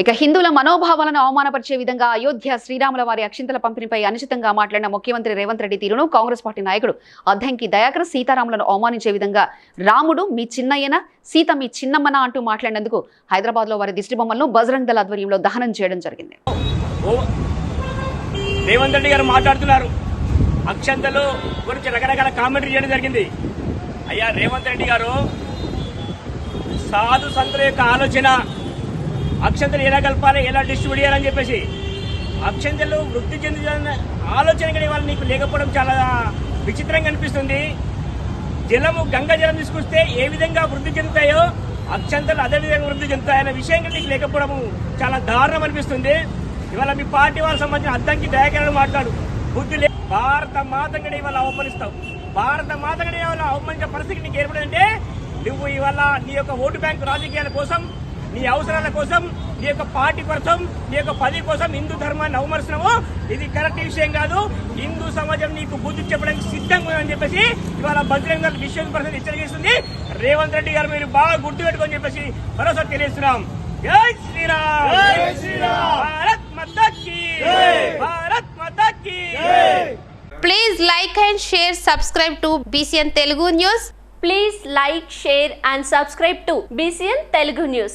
ఇక హిందువుల మనోభావాలను అవమానపరిచే విధంగా అయోధ్య శ్రీరాముల వారి అక్షింతల పంపిణీపై అనుచితంగా మాట్లాడిన ముఖ్యమంత్రి రేవంత్ రెడ్డి తీరును కాంగ్రెస్ పార్టీ నాయకుడు అద్దంకి దయాకర్ సీతారాములను అవమానించే విధంగా రాముడు మీ చిన్నయ్యన సీత మీ చిన్నమ్మన అంటూ మాట్లాడినందుకు హైదరాబాద్లో వారి దిష్టిబొమ్మలను బజరంగ్ దళ ఆధ్వర్యంలో దహనం చేయడం జరిగింది. రేవంత్ రెడ్డి గారు మాట్లాడుతున్నారు. అక్షంతలు గురించి రకరకాల కామెంటరీ చేయడం జరిగింది. అయ్యా రేవంత్ రెడ్డి గారు సాధు సంతుల యొక్క ఆలోచన అక్షంతలు ఎలా కలపాలి ఎలా డిస్ట్రిబ్యూట్ చేయాలని చెప్పేసి. అక్షంతలు వృద్ధి చెందిన ఆలోచన కానీ వాళ్ళు నీకు లేకపోవడం చాలా విచిత్రంగా అనిపిస్తుంది. జలము గంగా జలం తీసుకొస్తే ఏ విధంగా వృద్ధి చెందుతాయో అక్షంతలు అదే విధంగా వృద్ధి చెందుతాయనే విషయం నీకు లేకపోవడం చాలా దారుణం అనిపిస్తుంది. ఇవాళ మీ పార్టీ వాళ్ళకి సంబంధించిన అద్దంకి దయాకరణ మాట్లాడు. బుద్ధి లే భారత మాతంగడి ఇవాళ అవమానిస్తావు. భారత మాతంగడి ఇవాళ అవమానించే పరిస్థితి నీకు ఏర్పడిందంటే నువ్వు ఇవాళ నీ యొక్క ఓటు బ్యాంకు రాజకీయాల కోసం నీ అవసరాల కోసం నీ యొక్క పార్టీ కోసం నీ యొక్క పది కోసం హిందూ ధర్మాన్ని అవమర్శనము ఇది కరెక్ట్ విషయం కాదు. హిందూ సమాజం నీకు బుద్ధి చెప్పడానికి సిద్ధంగా ఉందని చెప్పేసి ఇవాళ బజరంగ విశ్వ పరిస్థితి హెచ్చరిస్తుంది రేవంత్ రెడ్డి గారు మీరు బాగా గుర్తు పెట్టుకొని చెప్పేసి మరోసారి తెలియజేస్తున్నాం. జై శ్రీరామ్! జై Shri Ram! Bharat Mata Bharat Mata ki! Please like and share, subscribe to BCN Telugu News. Please like, share and subscribe to BCN Telugu News.